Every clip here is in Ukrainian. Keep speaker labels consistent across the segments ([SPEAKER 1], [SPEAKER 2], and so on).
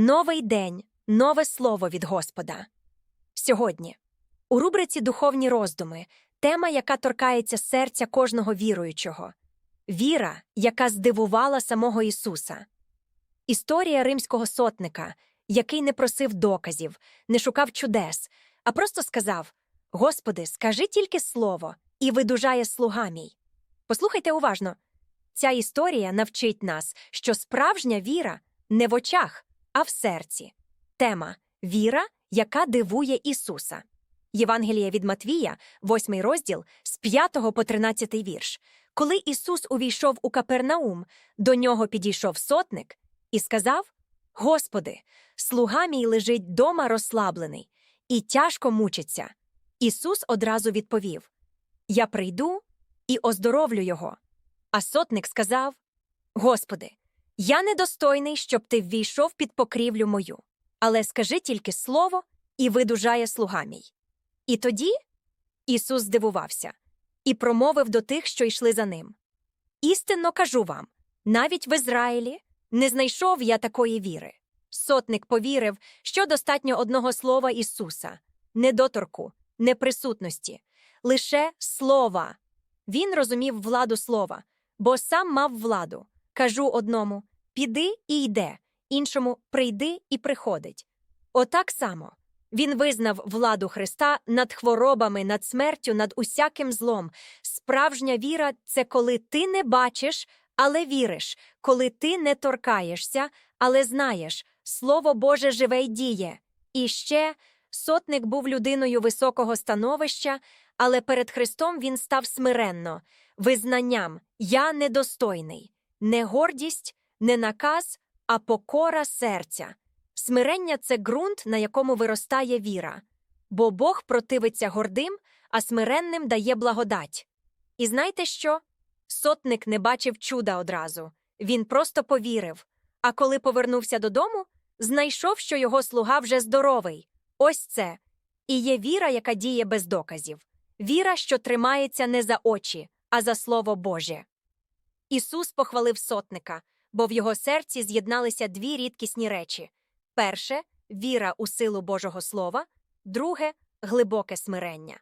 [SPEAKER 1] Новий день, нове слово від Господа. Сьогодні у рубриці Духовні роздуми тема, яка торкається серця кожного віруючого віра, яка здивувала самого Ісуса. Історія римського сотника, який не просив доказів, не шукав чудес, а просто сказав: Господи, скажи тільки слово, і видужає слуга мій. Послухайте уважно. Ця історія навчить нас, що справжня віра не в очах, а в серці. Тема Віра, яка дивує Ісуса. Євангелія від Матвія, 8 розділ, з 5 по 13 вірш. Коли Ісус увійшов у Капернаум, до нього підійшов сотник і сказав: Господи, слуга мій лежить дома розслаблений і тяжко мучиться. Ісус одразу відповів: Я прийду і оздоровлю його. А сотник сказав: Господи, я недостойний, щоб ти ввійшов під покрівлю мою, але скажи тільки слово, і видужає слуга мій. І тоді Ісус здивувався і промовив до тих, що йшли за ним. Істинно кажу вам, навіть в Ізраїлі не знайшов я такої віри. Сотник повірив, що достатньо одного слова Ісуса, не доторку, не присутності, лише слова. Він розумів владу слова, бо сам мав владу. Кажу одному піди і йде, іншому прийди і приходить. Отак само. Він визнав владу Христа над хворобами, над смертю, над усяким злом. Справжня віра це коли ти не бачиш, але віриш, коли ти не торкаєшся, але знаєш, Слово Боже живе й діє. І ще сотник був людиною високого становища, але перед Христом він став смиренно, визнанням. Я недостойний, не гордість, не наказ, а покора серця. Смирення це ґрунт, на якому виростає віра, бо Бог противиться гордим, а смиренним дає благодать. І знаєте що? Сотник не бачив чуда одразу, він просто повірив. А коли повернувся додому, знайшов, що його слуга вже здоровий. Ось це. І є віра, яка діє без доказів, віра, що тримається не за очі, а за Слово Боже. Ісус похвалив сотника, бо в його серці з'єдналися дві рідкісні речі перше віра у силу Божого Слова, друге глибоке смирення.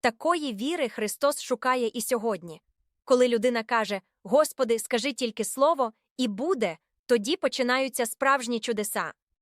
[SPEAKER 1] Такої віри Христос шукає і сьогодні. Коли людина каже Господи, скажи тільки слово, і буде, тоді починаються справжні чудеса.